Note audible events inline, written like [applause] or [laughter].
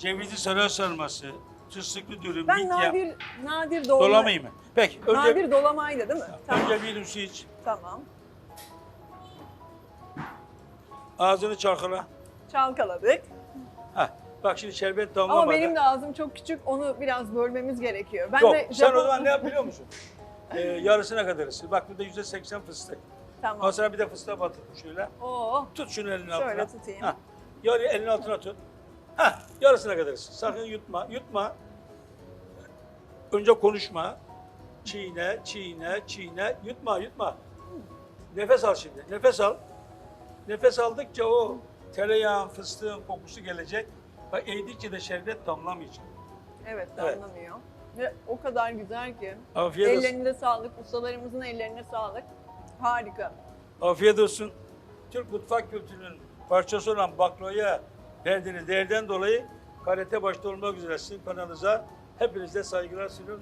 Cevizli sarı sarması, fıstıklı dürüm, Ben midye. nadir nadir dolma. Dolamayayım mı? Peki önce, Nadir dolamaydı değil mi? Tamam. önce bir yudum su iç. Tamam. Ağzını çalkala. Çalkaladık. Heh, bak şimdi şerbet Ama damlamadı. benim de ağzım çok küçük. Onu biraz bölmemiz gerekiyor. Ben Yok, de sen Japon... o zaman ne yap biliyor musun? [laughs] Ee, yarısına kadar ısır. Bak burada yüzde seksen fıstık. Tamam. Ondan sonra bir de fıstığa batır şöyle. Oo. Tut şunu elinin Şöyle altına. tutayım. Heh, yarı elinin altına tut. Heh, yarısına kadar ısır. Sakın yutma, yutma. Önce konuşma. Çiğne, çiğne, çiğne. Yutma, yutma. Nefes al şimdi. Nefes al. Nefes aldıkça o tereyağın, fıstığın kokusu gelecek. Bak eğdikçe de şerbet damlamayacak. Evet Evet. damlamıyor. Ve o kadar güzel ki. Afiyet olsun. Ellerine sağlık. Ustalarımızın ellerine sağlık. Harika. Afiyet olsun. Türk mutfak kültürünün parçası olan baklavaya verdiğiniz değerden dolayı karate başta olmak üzere sizin kanalınıza hepinize saygılar sunuyorum.